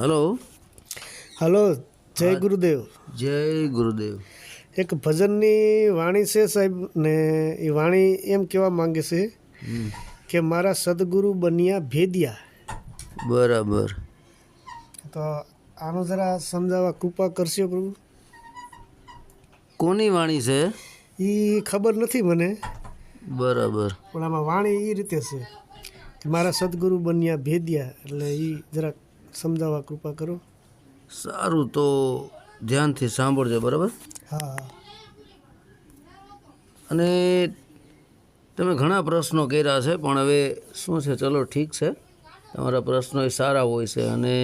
Hello. Hello જય ગુરુદેવ. જય ગુરુદેવ. એક ભજનની વાણી છે સાહેબ ને એ વાણી એમ કહેવા માંગે છે કે મારા સદગુરુ બન્યા ભેદિયા. બરાબર. તો આનો જરા સમજાવવા કૃપા કરશો પ્રભુ? કોની વાણી છે? એ ખબર નથી મને. બરાબર. પણ આમાં વાણી એ રીતે છે કે મારા સદગુરુ બન્યા ભેદિયા એટલે એ જરાક સમજાવવા કૃપા કરો. સારું તો ધ્યાનથી સાંભળજો બરાબર? હા અને તમે ઘણા પ્રશ્નો કર્યા છે પણ હવે શું છે? ચલો ઠીક છે. તમારા પ્રશ્નો એ સારા હોય છે અને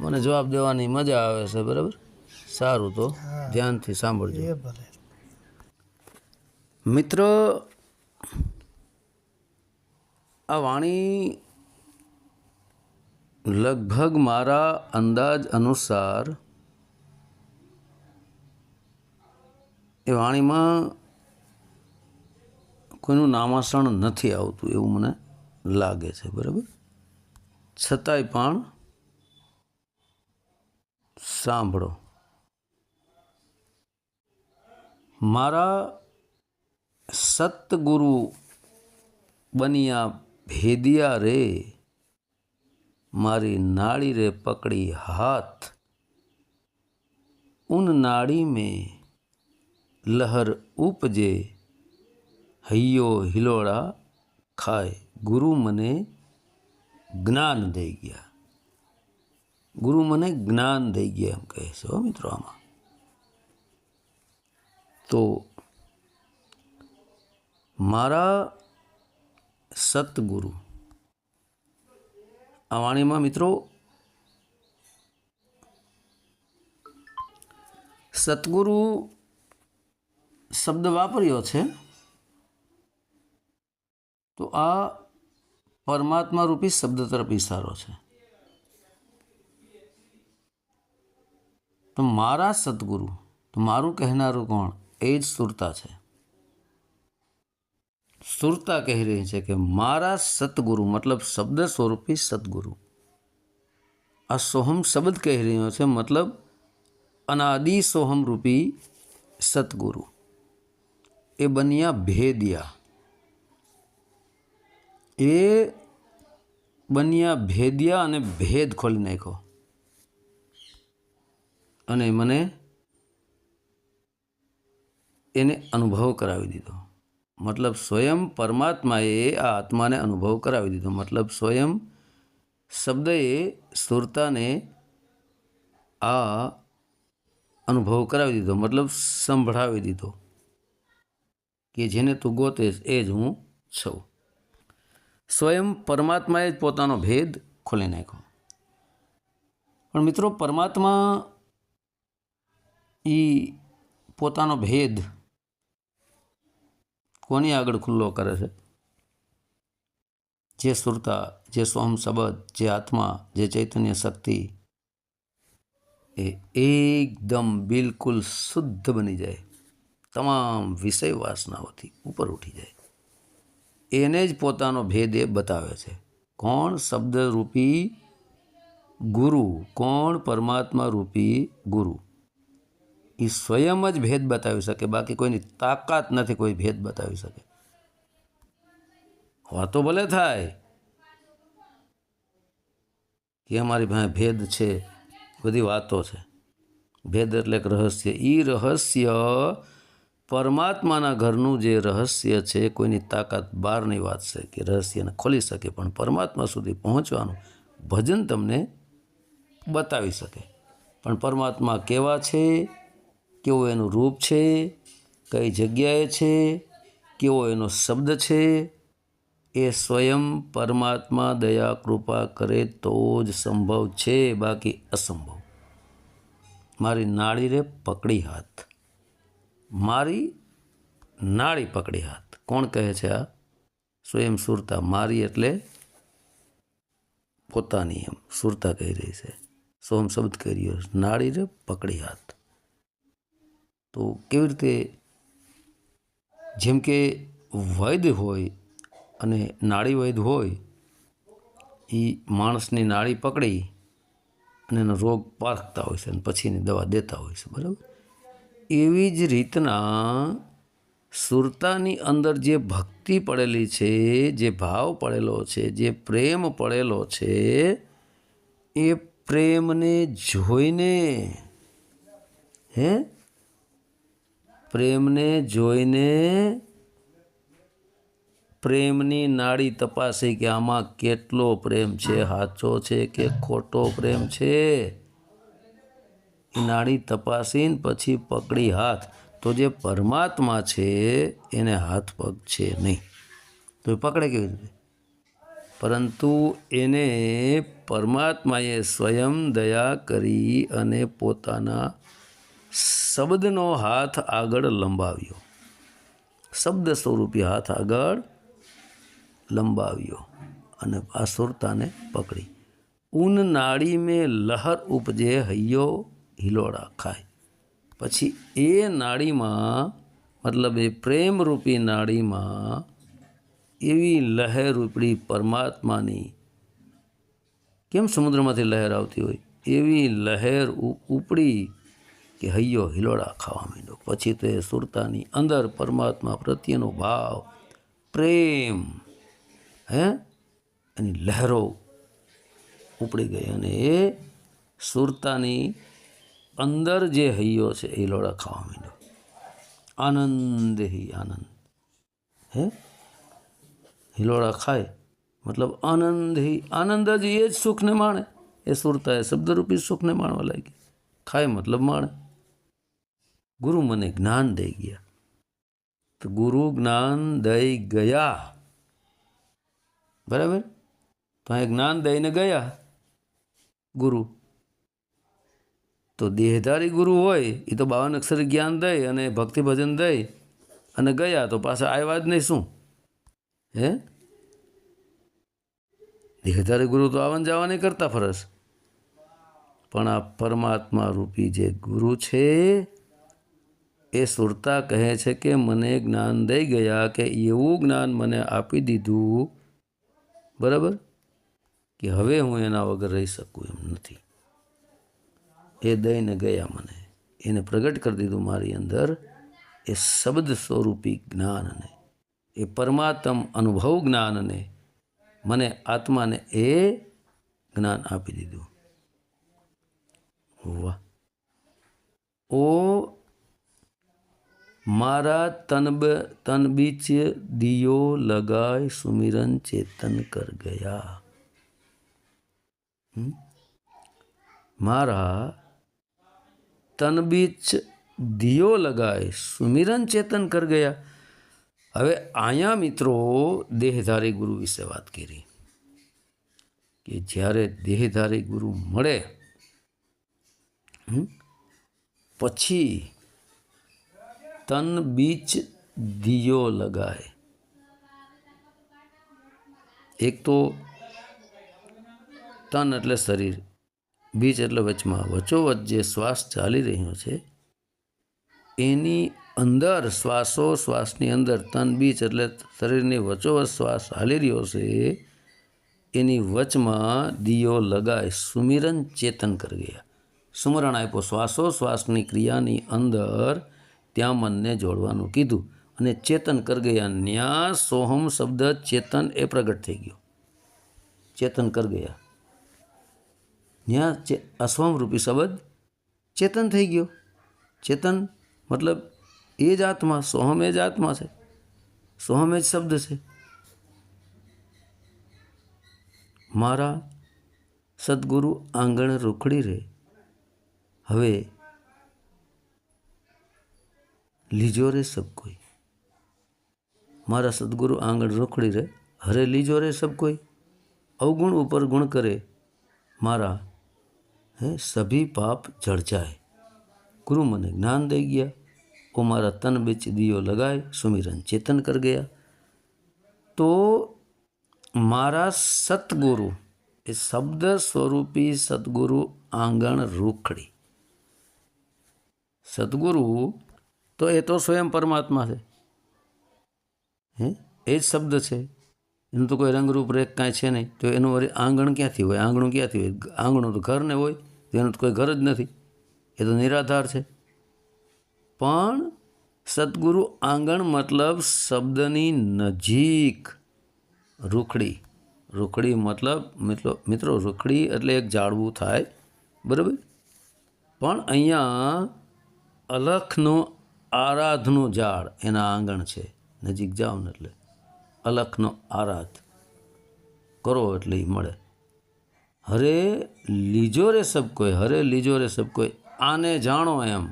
મને જવાબ દેવાની મજા આવે છે બરાબર? સારું તો ધ્યાનથી સાંભળજો. મિત્ર આ વાણી લગભગ મારા અંદાજ અનુસાર એ વાણીમાં કોઈનું નામાસણ નથી આવતું એવું મને લાગે છે, બરાબર? છતાંય પણ સાંભળો. મારા સતગુરુ બન્યા ભેદિયા રે મારી નાળી રે પકડી હાથ. ઉન નાળી में લહર ઉપજે હૈયો હિલોળા ખાય. ગુરુ મને જ્ઞાન દઈ ગયા. ગુરુ મને જ્ઞાન દઈ ગયા એમ કહે છે મિત્રો આમાં. તો મારા સતગુરુ આ વાણીમાં મિત્રો સતગુરુ શબ્દ વાપર્યો છે, તો આ પરમાત્મા રૂપી શબ્દ તરફ ઇશારો છે. તો મારા સદગુરુ, તો મારું કહેનારું કોણ? એ જ સુરતા છે. સુરતા કહી રહી છે કે મારા સદગુરુ, મતલબ શબ્દ સ્વરૂપી સદગુરુ. આ સોહમ શબ્દ કહી રહ્યો છે, મતલબ અનાદિ સોહમ રૂપી સદગુરુ. એ બન્યા ભેદિયા. એ બન્યા ભેદિયા અને ભેદ ખોલી નાખ્યો. અને મને એને અનુભવ કરાવી દીધો. મતલબ સ્વયં પરમાત્માએ આ આત્માને અનુભવ કરાવી દીધો. મતલબ સ્વયં શબ્દએ સુરતાને આ અનુભવ કરાવી દીધો. મતલબ સંભળાવી દીધો કે જેને તું ગોતે એ જ હું છું. સ્વયં પરમાત્માએ જ પોતાનો ભેદ ખોલી નાખ્યો. પણ મિત્રો પરમાત્મા એ પોતાનો ભેદ કોની આગળ ખુલ્લો કરે છે? જે સુરતા, જે સોમ શબ્દ, જે આત્મા, જે ચૈતન્ય શક્તિ, એ એકદમ બિલકુલ શુદ્ધ બની જાય. તમામ વિષય વાસનાઓથી ઉપર ઉઠી જાય. એને જ પોતાનો ભેદ એ બતાવે છે. કોણ શબ્દરૂપી ગુરુ? કોણ પરમાત્મા રૂપી ગુરુ? એ સ્વયં જ ભેદ બતાવી શકે, બાકી કોઈની તાકાત નથી કોઈ ભેદ બતાવી શકે. વાતો ભલે થાય કે અમારી પાસે ભેદ છે, બધી વાતો છે. ભેદ એટલે એક રહસ્ય. એ રહસ્ય પરમાત્માના ઘરનું જે રહસ્ય છે, કોઈની તાકાત બહારની વાત છે કે રહસ્યને ખોલી શકે, પણ પરમાત્મા સુધી પહોંચવાનું ભજન તમને બતાવી શકે. પણ પરમાત્મા કેવા છે? કેવું એનું રૂપ છે, કઈ જગ્યાએ છે, કેવો એનો શબ્દ છે, એ સ્વયં પરમાત્મા દયા, કૃપા કરે તો જ સંભવ છે, બાકી અસંભવ. મારી નાળી રે પકડી હાથ. મારી નાળી પકડી હાથ. કોણ કહે છે આ? સ્વયં સુરતા મારી એટલે પોતાની એમ સુરતા કહી રહી છે. સોમ શબ્દ કહી રહ્યો નાળી રે પકડી હાથ. તો કેવી રીતે જેમ કે વૈદ્ય હોય અને નાડી વૈદ્ય હોય, એ માણસની નાડી પકડી અને એનો રોગ પારખતા હોય છે અને પછી એની દવા દેતા હોય છે, બરાબર? એવી જ રીતના સુરતાની અંદર જે ભક્તિ પડેલી છે, જે ભાવ પડેલો છે, જે પ્રેમ પડેલો છે, એ પ્રેમને જોઈને, હે? પ્રેમને જોઈને પ્રેમની નાડી તપાસી કે આમાં કેટલો પ્રેમ છે સાચો છે કે ખોટો પ્રેમ છે? એ નાડી તપાસીને પછી પકડી હાથ. તો જે પરમાત્મા છે, એને હાથ પગ છે નહીં. તો એ પકડે કેવી રીતે? પરંતુ એને પરમાત્માએ સ્વયં દયા કરી અને પોતાના શબ્દનો હાથ આગળ લંબાવ્યો. શબ્દ સ્વરૂપી હાથ આગળ લંબાવ્યો અને આસુરતાને પકડી. ઉન નાડી મેં લહર ઉપજે હૈયો હિલોડા ખાય. પછી એ નાળીમાં, મતલબ એ પ્રેમરૂપી નાળીમાં, એવી લહેર ઉપડી પરમાત્માની. કેમ સમુદ્રમાંથી લહેર આવતી હોય? એવી લહેર ઉપડી કે હૈયો હિલોડા ખાવા માંડ્યો. પછી તો એ સુરતાની અંદર પરમાત્મા પ્રત્યેનો ભાવ, પ્રેમ, હે? એની લહેરો ઉપડી ગઈ અને એ સુરતાની અંદર જે હૈયો છે એ હિલોડા ખાવા માંડ્યો. આનંદ હિ આનંદ. હે? હિલોડા ખાય, મતલબ આનંદ આનંદ જ એ જ સુખને માણે. એ સુરતાએ શબ્દરૂપી સુખને માણવા લાગી. ખાય મતલબ માણે. ગુરુ મને જ્ઞાન દઈ ગયા. તો ગુરુ જ્ઞાન દઈ ગયા. બરાબર? તો અહીં જ્ઞાન દઈને ગયા, ગુરુ. તો દેહધારી ગુરુ હોય એ તો બાવન અક્ષર જ્ઞાન દઈ અને ભક્તિ ભજન દઈ અને ગયા, તો પાછા આવ્યા જ નહીં શું? હે? દેહધારી ગુરુ તો આવન નહીં કરતા ફરસ પણ આ પરમાત્મા રૂપી જે ગુરુ છે એ સુરતા કહે છે કે, મને જ્ઞાન દઈ ગયા કે એવું જ્ઞાન મને આપી દીધું. બરાબર? કે હવે હું એના વગર રહી શકું એમ નથી. એ દઈને ગયા મને. એને પ્રગટ કરી દીધું મારી અંદર એ શબ્દ સ્વરૂપી જ્ઞાનને. એ પરમાત્મ અનુભવ જ્ઞાનને મને આત્માને એ જ્ઞાન આપી દીધું. વાહ. ઓ મારા તનબ તન બીચ દિયો લગાય સુમિરન ચેતન કર ગયા હમ? મારા તન બીચ દિયો લગાય સુમિરન ચેતન કર ગયા હવે અહીંયા મિત્રો દેહધારી ગુરુ વિશે વાત કરી કે જ્યારે દેહધારી ગુરુ મળે હમ, પછી તન બીચ દિયો લગાય. એક તો તન એટલે શરીર, બીચ એટલે વચમાં. વચોવચ જે શ્વાસ ચાલી રહ્યો છે, એની અંદર શ્વાસો, શ્વાસની અંદર તન, બીચ એટલે શરીરની વચોવચ શ્વાસ હાલી રહ્યો છે, એની વચમાં દિયો લગાય. સુમિરન ચેતન કરી ગયા. સુમરણ આપ્યો. શ્વાસો, શ્વાસની ક્રિયાની અંદર ત્યાં મનને જોડવાનું કીધું અને ચેતન કર ગયા ન્યા સોહમ શબ્દ ચેતન એ પ્રગટ થઈ ગયો. ચેતન કર ગયા ચે- અસ્વમરૂપી શબ્દ ચેતન થઈ ગયો. ચેતન મતલબ એ જ આત્મા, સોહમ એ જ આત્મા છે. સોહમ એ જ શબ્દ છે. મારા સદગુરુ આંગણ રૂખડી રે. હવે લીજો રે સબ કોઈ. મારા સદગુરુ આંગણ રોકડી રે. હરે લીજો રે સબ કોઈ. અવગુણ ઉપર ગુણ કરે. મારા, હે, સભી પાપ જળ જાય ગુરુ મને જ્ઞાન દઈ ગયા. ઓ મારા તન બીચ દિયો લગાય. સુમિરન ચેતન કર ગયા. તો મારા સતગુરુ એ શબ્દ સ્વરૂપી સદગુરુ આંગણ રૂખડી. સદગુરુ તો એ તો સ્વયં પરમાત્મા છે. હે? એ જ શબ્દ છે. એનું તો કોઈ રંગરૂપ રેખ કાંઈ છે નહીં. તો એનું વળી આંગણ ક્યાંથી હોય? આંગણું ક્યાંથી હોય? આંગણું તો ઘરને હોય. એનું તો કોઈ ઘર જ નથી. એ તો નિરાધાર છે. પણ સદગુરુ આંગણ મતલબ શબ્દની નજીક. રૂખડી. રૂખડી મતલબ મિત્રો મિત્રો, રૂખડી એટલે એક જાળવું થાય. બરાબર? પણ અહીંયા અલખનું આરાધનું ઝાડ એના આંગણ છે. નજીક જાઓ ને એટલે. અલખનો આરાધ કરો એટલે એ મળે. હરે લીજો રે સબ કોઈ, હરે લીજો રે સબ કોઈ, આને જાણો એમ.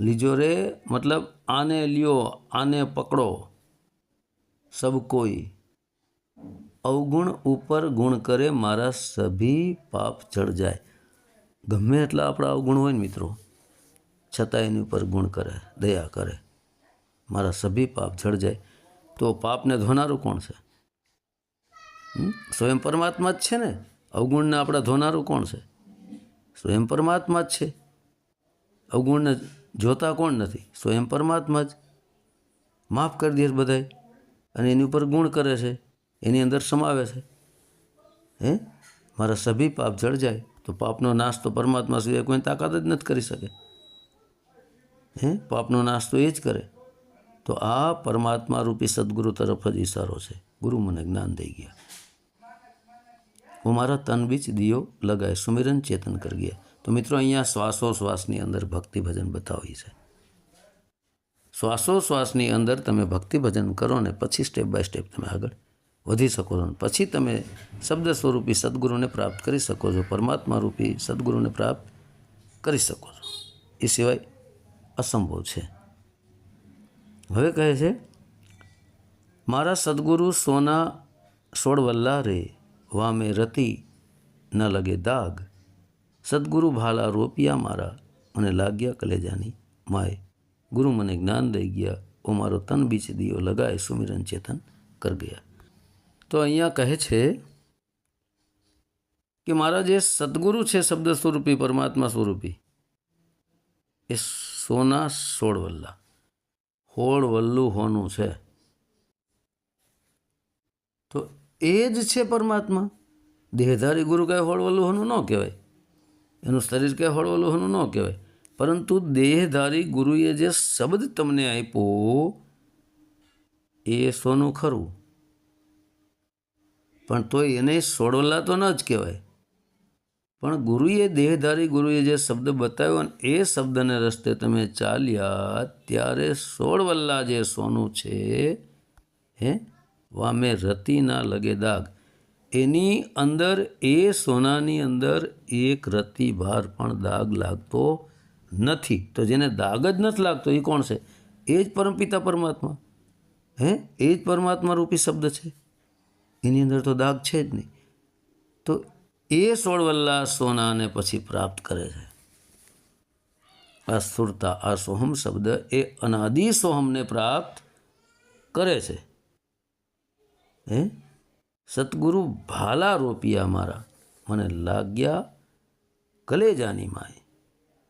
લીજો રે મતલબ આને લ્યો, આને પકડો. સબ કોઈ. અવગુણ ઉપર ગુણ કરે, મારા સભી પાપ ચડ જાય. ગમે એટલા આપણા અવગુણ હોય ને મિત્રો. છતાં એની ઉપર ગુણ કરે, દયા કરે. મારા સભી પાપ જળ જાય તો પાપને ધોનારું કોણ છે? સ્વયં પરમાત્મા જ છે ને? અવગુણને આપણે ધોનારું કોણ છે? સ્વયં પરમાત્મા જ છે. અવગુણને જોતા કોણ નથી? સ્વયં પરમાત્મા જ. માફ કરી દે બધાએ અને એની ઉપર ગુણ કરે છે. એની અંદર સમાવે છે. હે? મારા સભી પાપ જળ જાય તો પાપનો નાશ તો પરમાત્મા સિવાય કોઈ તાકાત જ નથી કરી શકે. હે પાપનો નાશ તો એ જ કરે તો આ પરમાત્મા રૂપી સદગુરુ તરફ જ ઈશારો છે ગુરુ મને જ્ઞાન દઈ ગયા હું મારા તન બીચ દિયો લગાય સુમિરન ચેતન કર ગયા તો મિત્રો અહીંયા શ્વાસોશ્વાસની અંદર ભક્તિ ભજન બતાવી છે શ્વાસોશ્વાસની અંદર તમે ભક્તિ ભજન કરો ને પછી સ્ટેપ બાય સ્ટેપ તમે આગળ વધી શકો છો પછી તમે શબ્દ સ્વરૂપી સદગુરુને પ્રાપ્ત કરી શકો છો પરમાત્મા રૂપી સદગુરુને પ્રાપ્ત કરી શકો છો એ સિવાય અસંભવ છે. હવે કહે છે, મારા સદગુરુ સોના સોળવલ્લા રે, વામે રતી ન લગે દાગ. સદગુરુ ભાલા રોપિયા મારા અને લાગ્યા કલેજાની માય. ગુરુ મને જ્ઞાન દઈ ગયા, ઓ મારો તન બીચ દિયો લગાય, સુમિરન ચેતન કર ગયા. તો અહીંયા કહે છે કે મારા જે સદગુરુ છે શબ્દ સ્વરૂપી, પરમાત્મા સ્વરૂપી, એ સોના સોળવલ્લા. વલ્લું હોનું છે. તો એ જ છે પરમાત્મા. દેહધારી ગુરુ કાંઈ હોળવલ્લું હોનું ન કહેવાય. એનું શરીર કાંઈ હોળવલ્લું હોનું ન કહેવાય. પરંતુ દેહધારી ગુરુએ જે શબ્દ તમને આપ્યો, એ સોનું ખરું. પણ તોય એને સોળવલ્લા તો ન જ કહેવાય. પણ ગુરુએ દેહધારી ગુરુએ જે શબ્દ બતાવ્યો ને એ શબ્દને રસ્તે તમે ચાલ્યા, ત્યારે સોળવલ્લા જે સોનું છે, હે, વામે રતિના લગે દાગ. એની અંદર, એ સોનાની અંદર એક રતિ ભાર પણ દાગ લાગતો નથી. તો જેને દાગ જ નથી લાગતો, એ કોણ છે? એ જ પરમપિતા પરમાત્મા. હે, એ જ પરમાત્મા રૂપી શબ્દ છે. એની અંદર તો દાગ છે જ નહીં. તો એ સોળવલ્લા સોનાને પછી પ્રાપ્ત કરે છે. આ સ્થુરતા આ સોહમ શબ્દ એ અનાદિ સોહમને પ્રાપ્ત કરે છે. હે? સદગુરુ ભાલા રોપિયા મારા, મને લાગ્યા કલેજાની માય.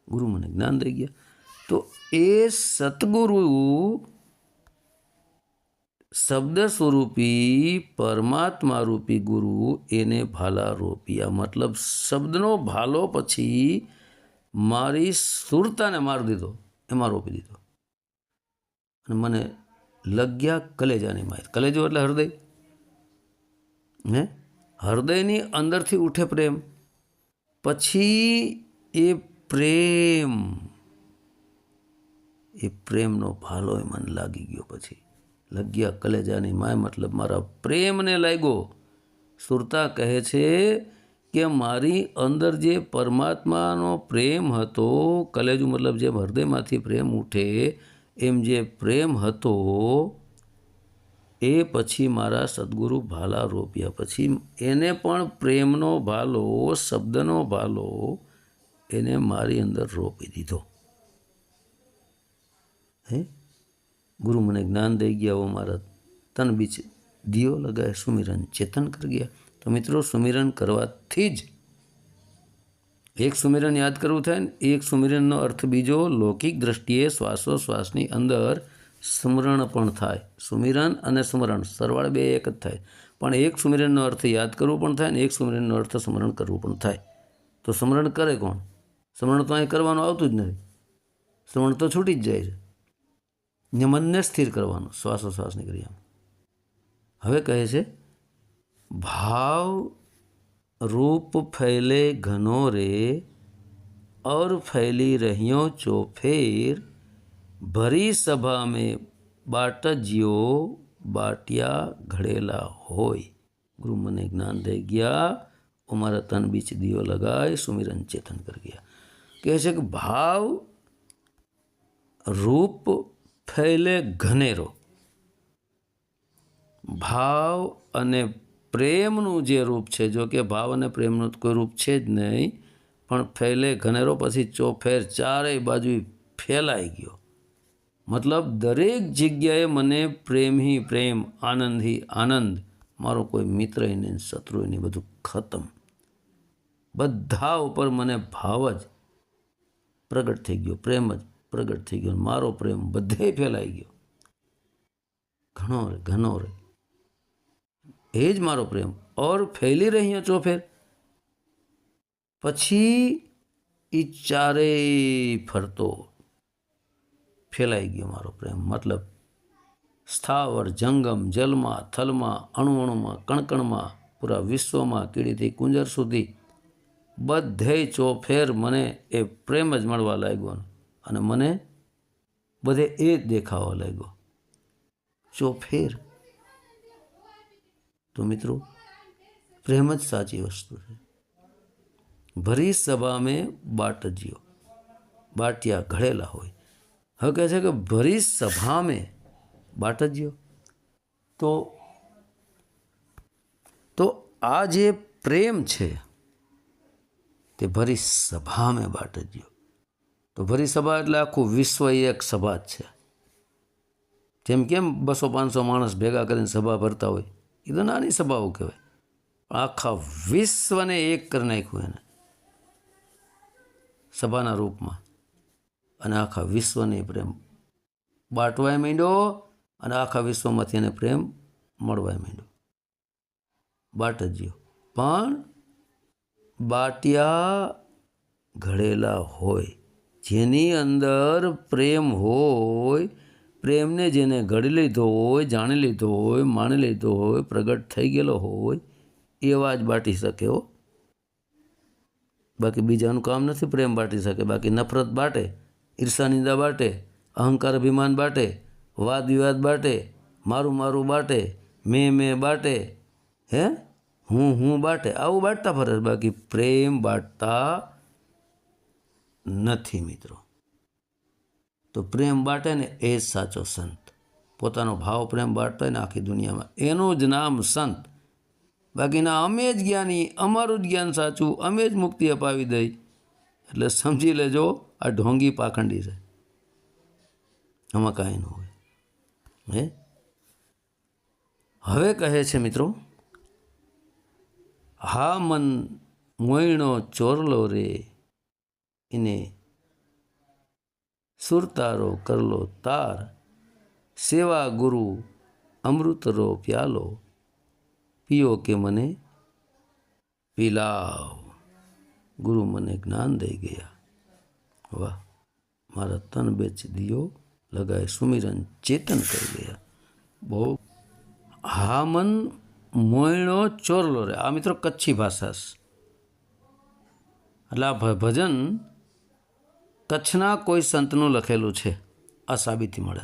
ગુરુ મને જ્ઞાન દઈ ગયા. તો એ સતગુરુ શબ્દ સ્વરૂપી પરમાત્મા રૂપી ગુરુ એને ભાલા રોપ્યા. મતલબ શબ્દનો ભાલો પછી મારી સુરતાને મારી દીધો એમાં રોપી દીધો. અને મને લગ્યા કલેજાની માહિત કલેજો એટલે હૃદય? હે? હૃદયની અંદરથી ઉઠે પ્રેમ, પછી એ પ્રેમ, એ પ્રેમનો ભાલો એ મને લાગી ગયો પછી. લગ્યા કલેજાની માય મતલબ મારા પ્રેમને લાગ્યો. સુરતા કહે છે કે મારી અંદર જે પરમાત્માનો પ્રેમ હતો, કલેજુ મતલબ જેમ હૃદયમાંથી પ્રેમ ઉઠે, એમ જે પ્રેમ હતો, એ પછી મારા સદગુરુ ભાલા રોપ્યા. પછી એને પણ પ્રેમનો ભાલો, શબ્દનો ભાલો, એને મારી અંદર રોપી દીધો. હે? ગુરુ મને જ્ઞાન દઈ ગયા, ઓ મારા તન બીચ દિયો લગાય, સુમિરન ચેતન કરી ગયા. તો મિત્રો, સુમિરન કરવાથી જ એક સુમિરન યાદ કરવું થાય ને, એક સુમિરનનો અર્થ બીજો, લૌકિક દ્રષ્ટિએ શ્વાસોશ્વાસની અંદર સ્મરણ પણ થાય. સુમિરન અને સ્મરણ, સરવાળ બે એક જ થાય. પણ એક સુમિરનનો અર્થ યાદ કરવો પણ થાય ને, એક સુમિરનનો અર્થ સ્મરણ કરવું પણ થાય. તો સ્મરણ કરે કોણ? સ્મરણ તો અહીં કરવાનું આવતું જ નથી. સ્મરણ તો છૂટી જ જાય છે. ને મનને સ્થિર કરવાનું શ્વાસોશ્વાસની ક્રિયામાં હવે કહે છે ભાવ रूप फैले घनों रे और फैली रहियो चौफेर भरी सभा में बाटजियो बाटिया ઘડેલા હોય ગુરુ મને જ્ઞાન દઈ ગયા અમારા તન બીચ દિયો લગાય સુમિરન ચેતન કર ગયા કહે છે કે ભાવ રૂપ ફૈલે ઘનેરો. ભાવ અને પ્રેમનું જે રૂપ છે, જો કે ભાવ અને પ્રેમનું કોઈ રૂપ છે જ નહીં, પણ ફેલે ઘનેરો પછી ચોફેર ચારેય બાજુ ફેલાઈ ગયો. મતલબ દરેક જગ્યાએ મને પ્રેમ હી પ્રેમ આનંદ હી આનંદ, મારો કોઈ મિત્ર નહીં, શત્રુ એને બધું ખતમ. બધા ઉપર મને ભાવ જ પ્રગટ થઈ ગયો, પ્રેમ જ. પ્રગટ થઈ ગયો મારો પ્રેમ બધે ફેલાઈ ગયો. ઘણો રે ઘણો રે. એ જ મારો પ્રેમ. ઓર ફેલી રહ્યો ચોફેર. પછી એ ચારેય ફરતો ફેલાઈ ગયો મારો પ્રેમ. મતલબ સ્થાવર, જંગમ, જલમાં, થલમાં અણુ અણુમાં કણકણમાં, પૂરા વિશ્વમાં કીડીથી કુંજર સુધી બધે ચોફેર મને એ પ્રેમ જ મળવા લાગ્યો. અને મને બધે એ દેખાવા લાગ્યો. ચોફેર તો મિત્રો, પ્રેમ જ સાચી વસ્તુ છે. ભરી સભા મેં બાટજીઓ. બાટિયા ઘડેલા હોય. હવે કહે છે કે ભરી સભા મેં બાટજીઓ. તો તો આ જે પ્રેમ છે, તે ભરી સભા મેં બાટજીઓ. તો ભરી સભા એટલે આખું વિશ્વ એક સભા જ છે. જેમ કેમ બસો પાંચસો માણસ ભેગા કરીને સભા ભરતા હોય, એ તો નાની સભાઓ કહેવાય. આખા વિશ્વને એક કરી નાખ્યું એને સભાના રૂપમાં. અને આખા વિશ્વને પ્રેમ બાંટવાય માંડ્યો અને આખા વિશ્વમાંથી એને પ્રેમ મળવાય માંડ્યો. બાટજીઓ પણ બાટિયા ઘડેલા હોય. જેની અંદર પ્રેમ હોય, પ્રેમને જેને ઘડી લીધો હોય, જાણી લીધો હોય, માણી લીધો હોય, પ્રગટ થઈ ગયેલો હોય, એવા જ બાટી શકે હો. બાકી બીજાનું કામ નથી પ્રેમ બાટી શકે. બાકી નફરત બાટે, ઈર્ષા નિંદા બાટે, અહંકાર અભિમાન બાટે, વાદ વિવાદ બાટે, મારું મારું બાટે, મેં મેં બાટે, હે? હું હું બાટે. આવું બાટતા ફરે. બાકી પ્રેમ બાટતા નથી મિત્રો. તો પ્રેમ બાટે ને એ જ સાચો સંત. પોતાનો ભાવ પ્રેમ બાટતો ને આખી દુનિયામાં. એનું જ નામ સંત. બાકીના અમે જ જ્ઞાની, અમારું જ જ્ઞાન સાચું, અમે જ મુક્તિ અપાવી દઈ. એટલે સમજી લેજો, આ ઢોંગી પાખંડી છે. આમાં કાંઈ ન હોય. હે? હવે કહે છે મિત્રો, હા મન મોયણો ચોરલો રે એને સુરતારો કરલો તાર સેવા ગુરુ અમૃતરો પ્યાલો પીઓ કે મને પીલાવ ગુરુ મને જ્ઞાન દઈ ગયા વાહ મારા તન બેચ દિયો લગાય સુમિરન ચેતન કરી ગયા બહુ હા મન મોયણો ચોરલો રે આ મિત્રો કચ્છી ભાષા છે એટલે આ ભજન કચ્છના કોઈ સંતનું લખેલું છે આ સાબિતી મળે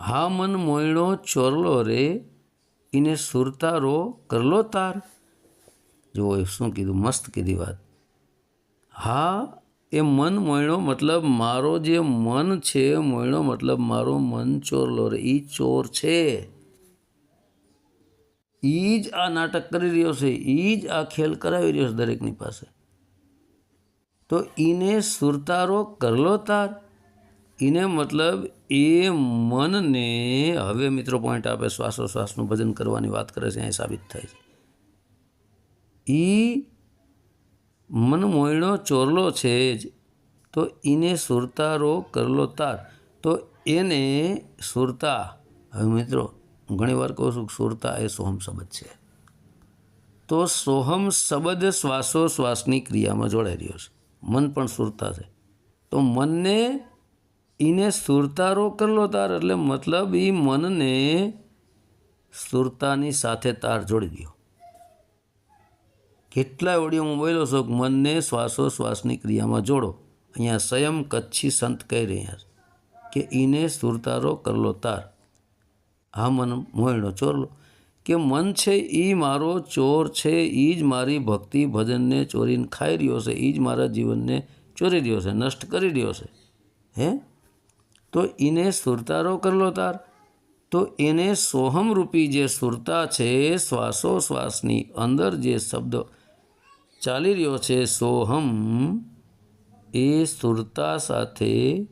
હા મન મોયણો ચોરલો રે, ઇને સુરતારો કરલો તાર. જુઓ શું કીધું, મસ્ત કીધી વાત. હા, એ મન મોયણો મતલબ મારો જે મન છે, મોયણો મતલબ મારો મન ચોરલો રે એ ચોર છે. એ જ આ નાટક કરી રહ્યો છે એ જ આ ખેલ કરાવી રહ્યો છે દરેકની પાસે. તો એને સુરતારો કરલો તાર. ઈને મતલબ એ મનને હવે મિત્રો પોઈન્ટ આપે શ્વાસોશ્વાસનું ભજન કરવાની વાત કરે છે, અહીં સાબિત થાય છે. એ મન મોયણો ચોરલો છે જ, તો એને સુરતારો કરલો તાર. તો એને સુરતા, હવે મિત્રો હું ઘણી વાર કહું છું સુરતા એ સોહમ શબ્દ છે. તો સોહમ શબ્દ શ્વાસોશ્વાસની ક્રિયામાં જોડાઈ રહ્યો છે. મન પણ સુરતા છે. તો મનને એને સુરતારો કરલો તાર, એટલે મતલબ એ મનને સુરતાની સાથે તાર જોડી દો કેટલાય ઓડિયોમાં બોલ્યો છો કે મનને શ્વાસોશ્વાસની ક્રિયામાં જોડો. અહીંયા સ્વયં કચ્છી સંત કહી રહ્યા છે કે એને સુરતારો કરલો તાર. હા મન મોયણો ચોરલો. કે મન છે એ મારો ચોર છે એ જ મારી ભક્તિ ભજનને ચોરીને ખાઈ રહ્યો છે એ જ મારા જીવનને ચોરી રહ્યો છે, નષ્ટ કરી રહ્યો છે. હે? તો એને સુરતારો કરલો તાર. તો એને સોહમ રૂપી જે સુરતા છે, શ્વાસોશ્વાસની અંદર જે શબ્દ ચાલી રહ્યો છે, સોહમ, એ સુરતા સાથે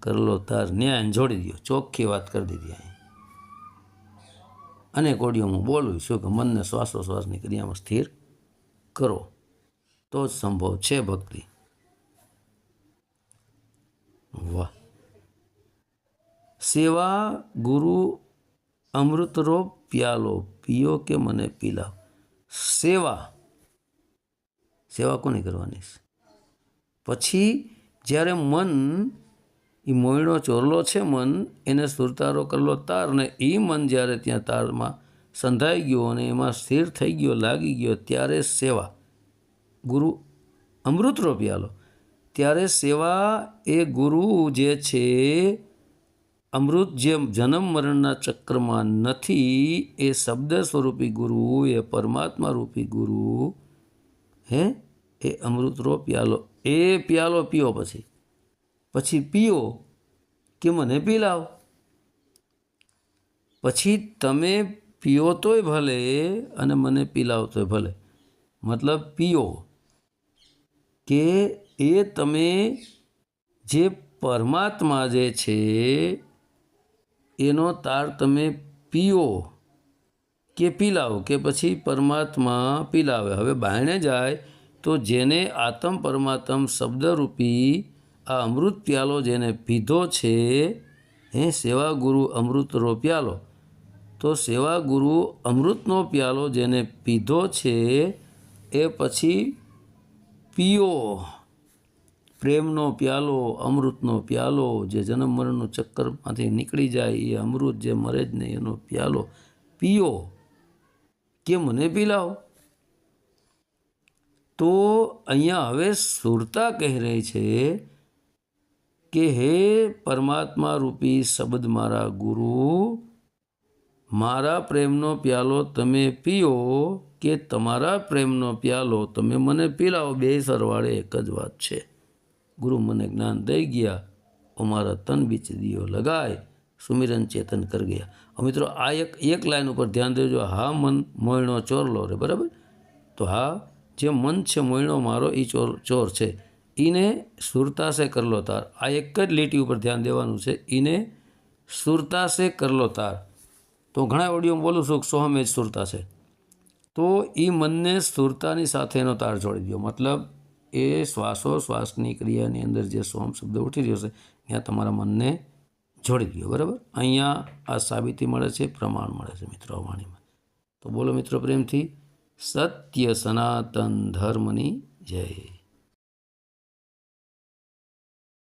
કરલો તાર. ન્યાય, જોડી દો ચોખ્ખી વાત કરી દીધી અને કોડિયોમાં બોલું છું કે મનને શ્વાસોશ્વાસની ક્રિયામાં સ્થિર કરો. તો જ સંભવ છે ભક્તિ. વાહ. સેવા ગુરુ અમૃતરો પ્યાલો, પીઓ કે મને પીલાવ? સેવા. સેવા કોની કરવાની પછી જ્યારે મન એ મોયણો ચોરલો છે મન, એને સુરતારો કરલો તાર ને એ મન જ્યારે ત્યાં તારમાં સંધાઈ ગયો અને એમાં સ્થિર થઈ ગયો, લાગી ગયો, ત્યારે સેવા. ગુરુ અમૃતરો પ્યાલો ત્યારે સેવા એ ગુરુ જે છે, અમૃત જે જન્મ મરણના ચક્રમાં નથી, એ શબ્દ સ્વરૂપી ગુરુ, એ પરમાત્મા રૂપી ગુરુ, હે? એ અમૃતરો પ્યાલો એ પ્યાલો પીઓ પછી. પછી પીઓ કે મને પીલાવ? પછી તમે પીઓ તોય ભલે અને મને પીલાવ તોય ભલે. મતલબ પીઓ કે એ તમે જે પરમાત્મા જે છે, એનો તાર તમે પીઓ કે પીલાવો કે પછી પરમાત્મા પીલાવે. હવે બાયણે જાય તો જેને આત્મ પરમાત્મ શબ્દરૂપી આ અમૃત પ્યાલો જેને પીધો છે, હે સેવા ગુરુ અમૃતનો પ્યાલો. તો સેવા ગુરુ અમૃતનો પ્યાલો જેને પીધો છે, એ પછી પીઓ. પ્રેમનો પ્યાલો, અમૃતનો પ્યાલો, જે જન્મ મરણનું ચક્કરમાંથી નીકળી જાય, એ અમૃત જે મરે જ નહીં, એનો પ્યાલો પીઓ. કે મને પીલાવો તો અહીંયા હવે સુરતા કહી રહી છે કે હે પરમાત્મા રૂપી શબ્દ મારા ગુરુ, મારા પ્રેમનો પ્યાલો તમે પીઓ કે તમારા પ્રેમનો પ્યાલો તમે મને પીલાવો. બે સરવાળે એક જ વાત છે. ગુરુ મને જ્ઞાન દઈ ગયા ઓ મારા તન બીચ દિયો લગાય, સુમિરન ચેતન કર ગયા. હવે મિત્રો, આ એક એક લાઈન ઉપર ધ્યાન દેજો. હા, મન મોયણો ચોરલો રે, બરાબર? તો હા, જે મન છે મોયણો, મારો એ ચોર ચોર છે. એને સુરતા સે કરલો તાર. આ એક જ લીટી ઉપર ધ્યાન દેવાનું છે. એને સુરતા સે કરલો તાર. તો ઘણા ઓડિયો બોલું છું કે સોહમ એ જ સુરતા છે તો એ મનને સુરતાની સાથે એનો તાર જોડી દો મતલબ એ શ્વાસો શ્વાસની ક્રિયાની અંદર જે સોમ શબ્દ ઉઠી રહ્યો છે ત્યાં તમારા મનને જોડી દો બરાબર? અહીંયા આ સાબિતી મળે છે, પ્રમાણ મળે છે મિત્રો વાણીમાં. તો બોલો મિત્રો પ્રેમથી, સત્ય સનાતન ધર્મની જય.